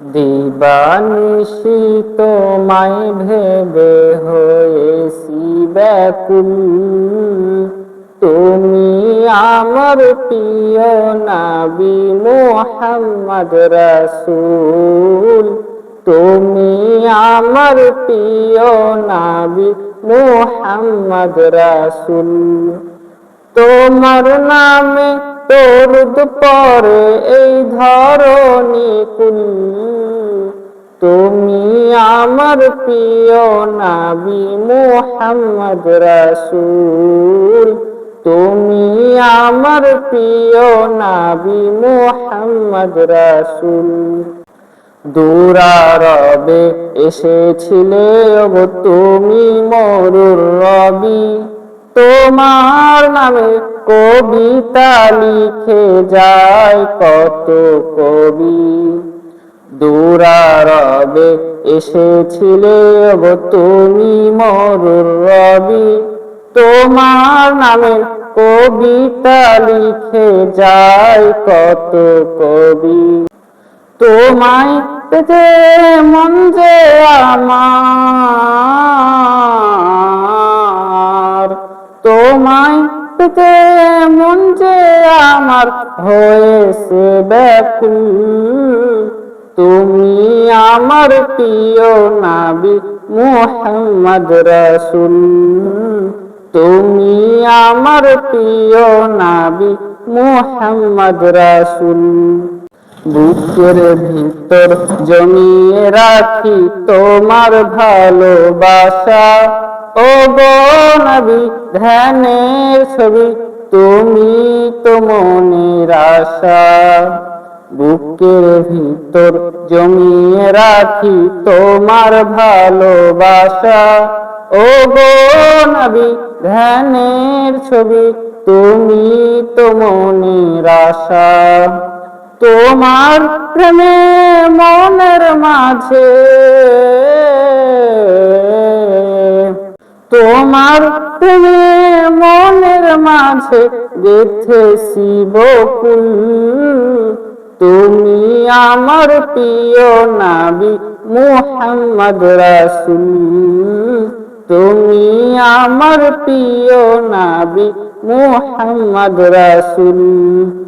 দিবানিশি তোমায় ভেবে হয়েছি ব্যাকুল। তুমি আমার প্রিয় নাবি মোহাম্মদ রাসূল। তুমি আমার প্রিয় নাবি মোহাম্মদ রাসূল। তোমার নামে দরুদ পরে এই ধরণী কুল তুমি আমার প্রিয় নাবি মোহাম্মদ রাসূল। তুমি আমার প্রিয় নাবি মোহাম্মদ রাসূল। দূরারবে এসেছিলে ওগো তুমি মরুর রবি। তোমার নামে কবিতা লিখে যায় কত কবি। দূরারবে এসেছিলে ওগো তুমি মরুর রবি। তোমার নামে কবিতা লিখে যায় কত কবি। তোমায় পেতে মন যে আমার। তোমায় পেতে মন যে আমার হয়েছে ব্যাকুল তুমি আমার প্রিয় নাবি মোহাম্মদ রসুল। তুমি আমার প্রিয় নাবি মোহাম্মদ রাসূল। বুকের ভিতর জমিয়ে রাখি তোমার ভালোবাসা। ও নবী, ধ্যানের ছবি, তুমি তো মনের আশা। বুকের ভিতর জমিয়ে রাখি তোমার ভালোবাসা। ও নবী, ধ্যানের ছবি, তুমি তো মনের আশা। তোমার প্রেমে মনের মাঝে। তোমার প্রেমে মনের মাঝে গেথেছি বকুল। তুমি আমার প্রিয় নাবি মুহাম্মদ রাসূল। তুমি আমার প্রিয় নাবি মুহাম্মদ রাসূল।